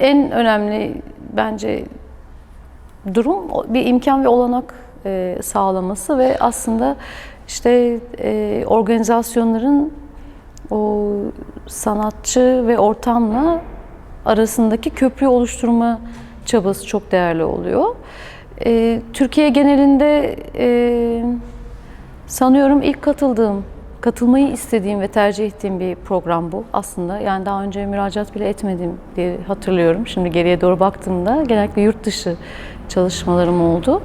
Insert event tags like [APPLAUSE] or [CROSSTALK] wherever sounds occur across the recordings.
en önemli bence durum bir imkan ve olanak e, sağlaması ve aslında işte e, organizasyonların o sanatçı ve ortamla arasındaki köprü oluşturma çabası çok değerli oluyor. E, Türkiye genelinde sanıyorum ilk katıldığım, katılmayı istediğim ve tercih ettiğim bir program bu aslında. Yani daha önce müracaat bile etmedim diye hatırlıyorum. Şimdi geriye doğru baktığımda genellikle yurt dışı çalışmalarım oldu.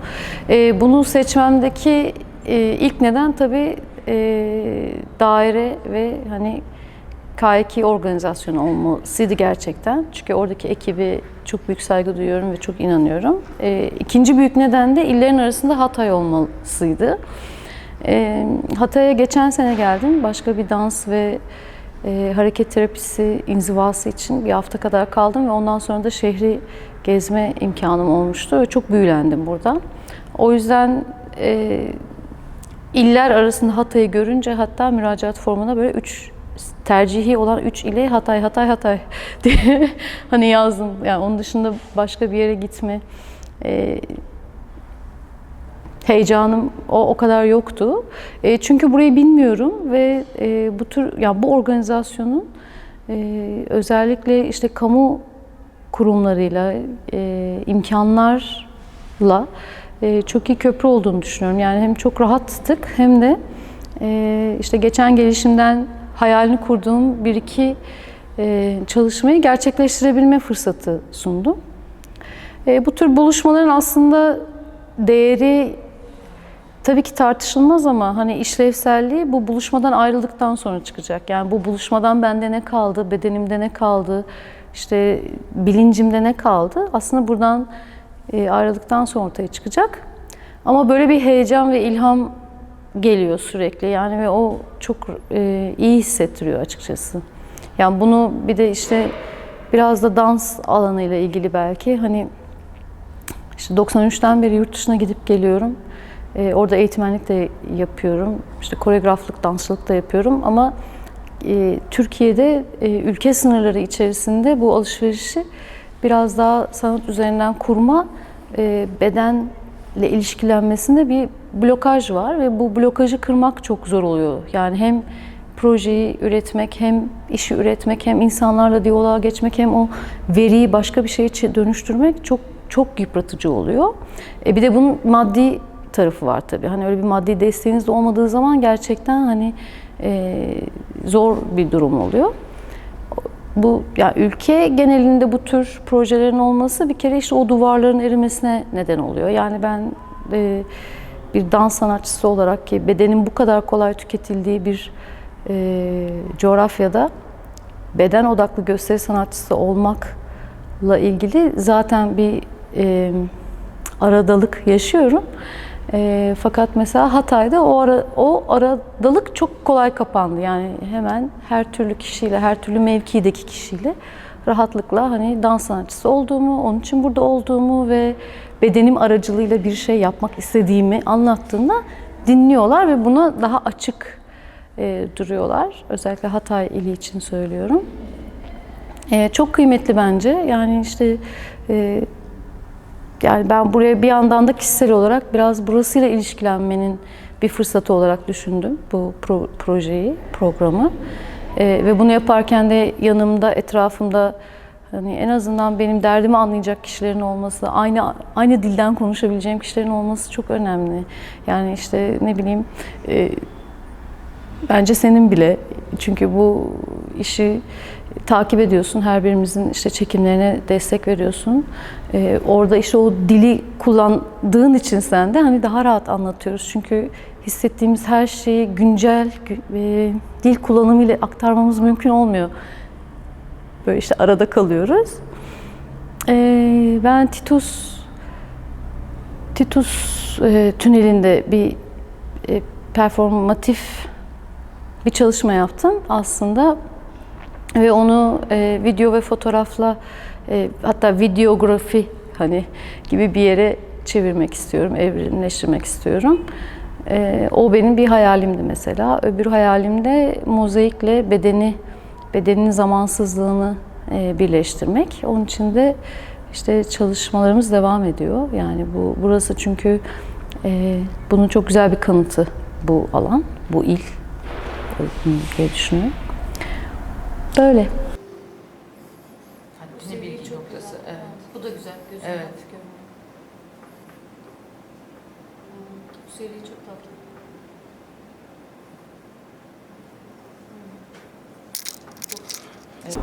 E, bunu seçmemdeki e, ilk neden tabii e, daire ve hani K2 organizasyonu olmasıydı gerçekten. Çünkü oradaki ekibi çok büyük saygı duyuyorum ve çok inanıyorum. E, ikinci büyük neden de illerin arasında Hatay olmasıydı. E, Hatay'a geçen sene geldim. Başka bir dans ve e, hareket terapisi inzivası için bir hafta kadar kaldım ve ondan sonra da şehri gezme imkanım olmuştu ve çok büyülendim burada. O yüzden e, iller arasında Hatay'ı görünce hatta müracaat formuna böyle üç tercihi olan üç ile Hatay, Hatay, Hatay [LAUGHS] diye hani yazdım. Yani onun dışında başka bir yere gitme e, heyecanım o o kadar yoktu. E, çünkü burayı bilmiyorum ve e, bu tür ya bu organizasyonun e, özellikle işte kamu kurumlarıyla e, imkanlarla e, çok iyi köprü olduğunu düşünüyorum. Yani hem çok rahattık hem de e, işte geçen gelişimden hayalini kurduğum bir iki e, çalışmayı gerçekleştirebilme fırsatı sundum. E, bu tür buluşmaların aslında değeri tabii ki tartışılmaz ama hani işlevselliği bu buluşmadan ayrıldıktan sonra çıkacak. Yani bu buluşmadan bende ne kaldı, bedenimde ne kaldı, işte bilincimde ne kaldı aslında buradan e, ayrıldıktan sonra ortaya çıkacak. Ama böyle bir heyecan ve ilham geliyor sürekli yani ve o çok e, iyi hissettiriyor açıkçası. Yani bunu bir de işte biraz da dans alanıyla ilgili belki hani işte 93'ten beri yurt dışına gidip geliyorum. Ee, orada eğitmenlik de yapıyorum. İşte koreograflık, dansçılık da yapıyorum ama e, Türkiye'de e, ülke sınırları içerisinde bu alışverişi biraz daha sanat üzerinden kurma, e, bedenle ilişkilenmesinde bir blokaj var ve bu blokajı kırmak çok zor oluyor. Yani hem projeyi üretmek, hem işi üretmek, hem insanlarla diyaloğa geçmek, hem o veriyi başka bir şeye dönüştürmek çok çok yıpratıcı oluyor. E bir de bunun maddi tarafı var tabii. Hani öyle bir maddi desteğiniz de olmadığı zaman gerçekten hani e, zor bir durum oluyor. Bu yani ülke genelinde bu tür projelerin olması bir kere işte o duvarların erimesine neden oluyor. Yani ben e, bir dans sanatçısı olarak ki bedenin bu kadar kolay tüketildiği bir e, coğrafyada beden odaklı gösteri sanatçısı olmakla ilgili zaten bir e, aradalık yaşıyorum. E, fakat mesela Hatay'da o ara, o aradalık çok kolay kapandı. Yani hemen her türlü kişiyle, her türlü mevkideki kişiyle rahatlıkla hani dans sanatçısı olduğumu, onun için burada olduğumu ve bedenim aracılığıyla bir şey yapmak istediğimi anlattığımda dinliyorlar ve buna daha açık e, duruyorlar. Özellikle Hatay ili için söylüyorum. E, çok kıymetli bence. Yani işte e, yani ben buraya bir yandan da kişisel olarak biraz burasıyla ilişkilenmenin bir fırsatı olarak düşündüm bu pro- projeyi, programı. E, ve bunu yaparken de yanımda, etrafımda hani en azından benim derdimi anlayacak kişilerin olması, aynı aynı dilden konuşabileceğim kişilerin olması çok önemli. Yani işte ne bileyim e, Bence senin bile. Çünkü bu işi takip ediyorsun. Her birimizin işte çekimlerine destek veriyorsun. Ee, orada işte o dili kullandığın için sen de hani daha rahat anlatıyoruz. Çünkü hissettiğimiz her şeyi güncel gü- e, dil kullanımıyla aktarmamız mümkün olmuyor. Böyle işte arada kalıyoruz. Ee, ben Titus Titus e, tünelinde bir e, performatif bir çalışma yaptım aslında ve onu e, video ve fotoğrafla e, hatta videografi hani gibi bir yere çevirmek istiyorum, evrimleştirmek istiyorum. E, o benim bir hayalimdi mesela. Öbür hayalimde mozaikle bedeni, bedenin zamansızlığını e, birleştirmek. Onun için de işte çalışmalarımız devam ediyor. Yani bu burası çünkü e, bunun çok güzel bir kanıtı bu alan, bu il diye düşünüyorum. Böyle. Haddini bilgi noktası. Evet. Bu da güzel. Gözüme Evet. Bu seri çok tatlı.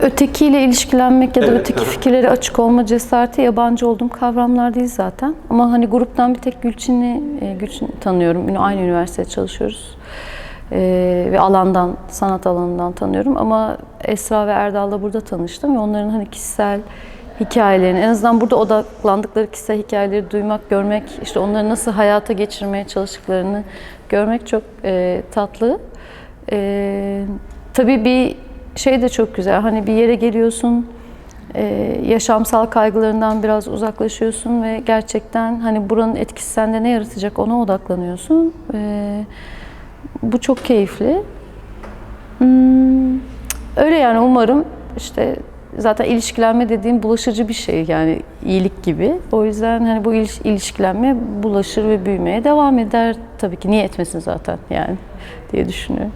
Ötekiyle ilişkilenmek ya da Evet, öteki aha. fikirlere açık olma cesareti yabancı olduğum kavramlar değil zaten. Ama hani gruptan bir tek Gülçin'i e, Gülçin tanıyorum. Aynı üniversitede çalışıyoruz. E, ve alandan, sanat alanından tanıyorum. Ama Esra ve Erdal'la burada tanıştım ve onların hani kişisel hikayelerini, en azından burada odaklandıkları kişisel hikayeleri duymak, görmek, işte onları nasıl hayata geçirmeye çalıştıklarını görmek çok e, tatlı. E, tabii bir şey de çok güzel. Hani bir yere geliyorsun, e, yaşamsal kaygılarından biraz uzaklaşıyorsun ve gerçekten hani buranın etkisi sende ne yaratacak ona odaklanıyorsun. E, bu çok keyifli. Hmm, öyle yani umarım işte zaten ilişkilenme dediğim bulaşıcı bir şey yani iyilik gibi. O yüzden hani bu iliş- ilişkilenme bulaşır ve büyümeye devam eder tabii ki. Niye etmesin zaten yani diye düşünüyorum.